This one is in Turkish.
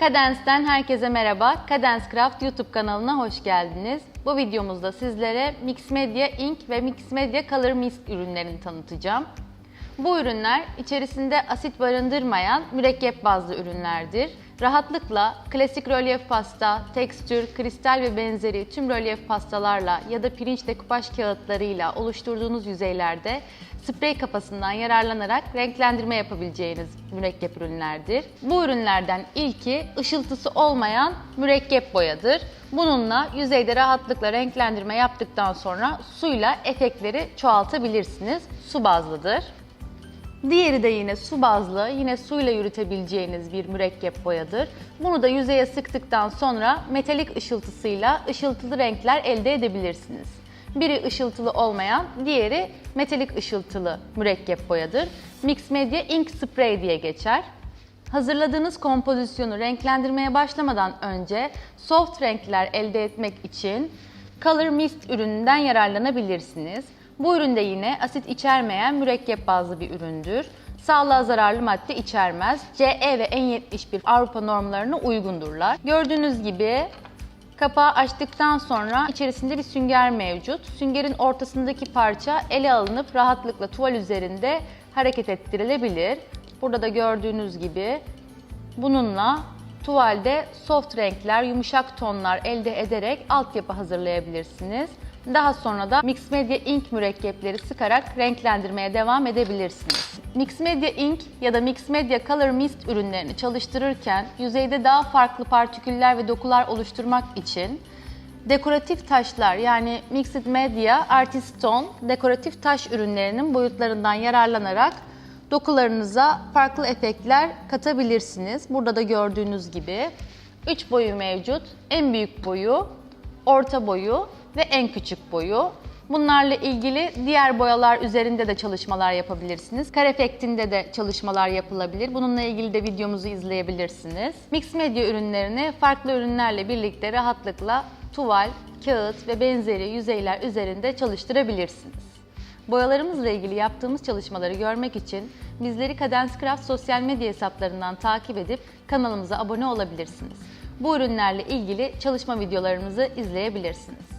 Cadence'den herkese merhaba. Cadence Craft YouTube kanalına hoş geldiniz. Bu videomuzda sizlere Mix Media Ink ve Mix Media Color Mist ürünlerini tanıtacağım. Bu ürünler içerisinde asit barındırmayan mürekkep bazlı ürünlerdir. Rahatlıkla klasik rölyef pasta, tekstür, kristal ve benzeri tüm rölyef pastalarla ya da pirinç dekupaj kağıtlarıyla oluşturduğunuz yüzeylerde sprey kapasından yararlanarak renklendirme yapabileceğiniz mürekkep ürünlerdir. Bu ürünlerden ilki ışıltısı olmayan mürekkep boyadır. Bununla yüzeyde rahatlıkla renklendirme yaptıktan sonra suyla efektleri çoğaltabilirsiniz. Su bazlıdır. Diğeri de yine su bazlı, yine suyla yürütebileceğiniz bir mürekkep boyadır. Bunu da yüzeye sıktıktan sonra metalik ışıltısıyla ışıltılı renkler elde edebilirsiniz. Biri ışıltılı olmayan, diğeri metalik ışıltılı mürekkep boyadır. Mix Media Ink Spray diye geçer. Hazırladığınız kompozisyonu renklendirmeye başlamadan önce soft renkler elde etmek için Color Mist ürününden yararlanabilirsiniz. Bu üründe yine asit içermeyen mürekkep bazlı bir üründür. Sağlığa zararlı madde içermez. CE ve N71 Avrupa normlarına uygundurlar. Gördüğünüz gibi kapağı açtıktan sonra içerisinde bir sünger mevcut. Süngerin ortasındaki parça ele alınıp rahatlıkla tuval üzerinde hareket ettirilebilir. Burada da gördüğünüz gibi bununla tuvalde soft renkler, yumuşak tonlar elde ederek altyapı hazırlayabilirsiniz. Daha sonra da Mix Media Ink mürekkepleri sıkarak renklendirmeye devam edebilirsiniz. Mix Media Ink ya da Mix Media Color Mist ürünlerini çalıştırırken yüzeyde daha farklı partiküller ve dokular oluşturmak için dekoratif taşlar yani Mixed Media Artist Stone dekoratif taş ürünlerinin boyutlarından yararlanarak dokularınıza farklı efektler katabilirsiniz. Burada da gördüğünüz gibi 3 boyu mevcut. En büyük boyu, orta boyu ve en küçük boyu. Bunlarla ilgili diğer boyalar üzerinde de çalışmalar yapabilirsiniz. Kare efektinde de çalışmalar yapılabilir. Bununla ilgili de videomuzu izleyebilirsiniz. Mix medya ürünlerini farklı ürünlerle birlikte rahatlıkla tuval, kağıt ve benzeri yüzeyler üzerinde çalıştırabilirsiniz. Boyalarımızla ilgili yaptığımız çalışmaları görmek için bizleri Cadence Craft sosyal medya hesaplarından takip edip kanalımıza abone olabilirsiniz. Bu ürünlerle ilgili çalışma videolarımızı izleyebilirsiniz.